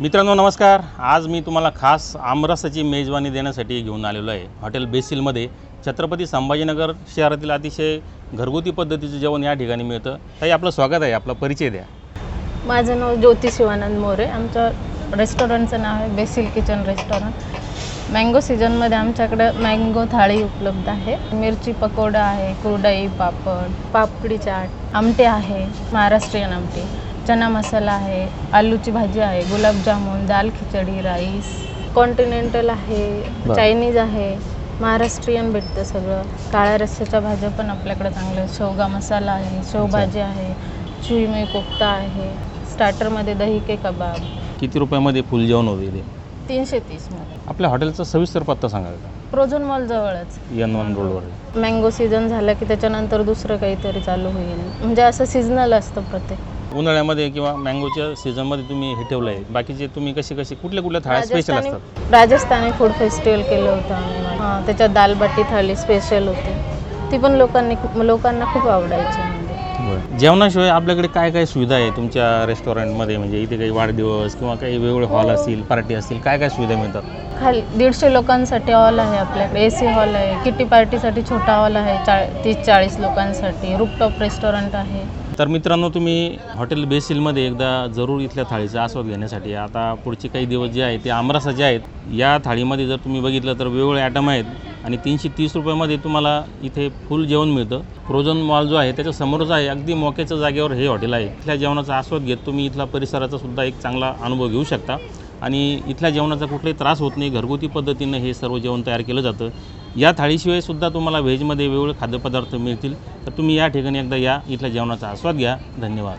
मित्रांनो नमस्कार. आज मी तुम्हाला खास आमरसाची मेजवानी देण्यासाठी घेऊन आलेलो आहे. हॉटेल बेसिलमध्ये छत्रपती संभाजीनगर शहरातील अतिशय घरगुती पद्धतीचं जेवण या ठिकाणी मिळतं. ताई आपलं स्वागत आहे. आपला परिचय द्या. माझं नाव ज्योती शिवानंद मोरे. आमचं रेस्टॉरंटचं नाव आहे बेसिल किचन रेस्टॉरंट. मँगो सीझनमध्ये आमच्याकडं मँगो थाळी उपलब्ध आहे. मिरची पकोडा आहे कुरडई पापड पापडी चाट आमटे आहे महाराष्ट्रीयन आमटी. चना मसाला आहे आलूची भाजी आहे गुलाबजामुन दाल खिचडी राईस. कॉन्टिनेंटल आहे बरं. चायनीज आहे महाराष्ट्रीयन भेटतं सगळं. काळ्या रस्स्याच्या भाज्या पण आपल्याकडे चांगल्या आहेत. शेवगा मसाला आहे शेवभाजी आहे चुईमुई कोफ्ता आहे. स्टार्टरमध्ये दही के कबाब. किती रुपयामध्ये फुल जेवण होते इथे? तीनशे तीसमध्ये आपल्या हॉटेलचा सविस्तर पत्ता सांगा का? प्रोझोन मॉल जवळच. एन वन रोडवर मँगो सीझन झाला की त्याच्यानंतर दुसरं काहीतरी चालू होईल. म्हणजे असं सिजनल असतं प्रत्येक. उन्हाळ्यामध्ये किंवा मँगोच्या सीझनमध्ये तुम्ही हे ठेवलं आहे बाकीचे तुम्ही कशी कशी कुठल्या कुठल्या थाळ्या स्पेशल राजस्थानी असतात? राजस्थानी फूड फेस्टिवल केलं होतं आम्ही. हां त्याच्यात दालबाटी थाळी स्पेशल होती. ती पण लोकांनी खूप लोकांना खूप आवडायची म्हणजे जेवणाशिवाय आपल्याकडे काय काय सुविधा आहे तुमच्या रेस्टॉरंटमध्ये म्हणजे इथे काही वाढदिवस किंवा काही वेगवेगळे हॉल असतील पार्टी असतील काय काय सुविधा मिळतात? खाली दीडशे लोकांसाठी हॉल आहे आपल्याकडे. ए सी हॉल आहे किटी पार्टीसाठी छोटा हॉल आहे चाळ तीस चाळीस लोकांसाठी. रूपटॉप रेस्टॉरंट आहे. तर मित्रांनो तुम्ही हॉटेल बेसिलमध्ये एकदा जरूर इथल्या थाळीचा आस्वाद घेण्यासाठी. आता पुढचे काही दिवस जे आहेत ते आमरसा जे आहेत. या थाळीमध्ये जर तुम्ही बघितलं तर वेगवेगळे ॲटम आहेत. आणि तीनशे तीस रुपयामध्ये तुम्हाला इथे फुल जेवण मिळतं. फ्रोझन मॉल जो आहे त्याच्या समोरच आहे अगदी मोक्याच्या जागेवर हे हॉटेल आहे. इथल्या जेवणाचा आस्वाद घेत तुम्ही इथला परिसराचा सुद्धा एक चांगला अनुभव घेऊ शकता. आणि इथल्या जेवणाचा कुठलाही त्रास होत नाही घरगुती पद्धतीनं हे सर्व जेवण तयार केलं जातं. या थाळीशिवाय सुद्धा तुम्हाला व्हेजमध्ये वेगवेगळे खाद्यपदार्थ मिळतील. तर तुम्ही या ठिकाणी एकदा या इथल्या जेवणाचा आस्वाद घ्या. धन्यवाद.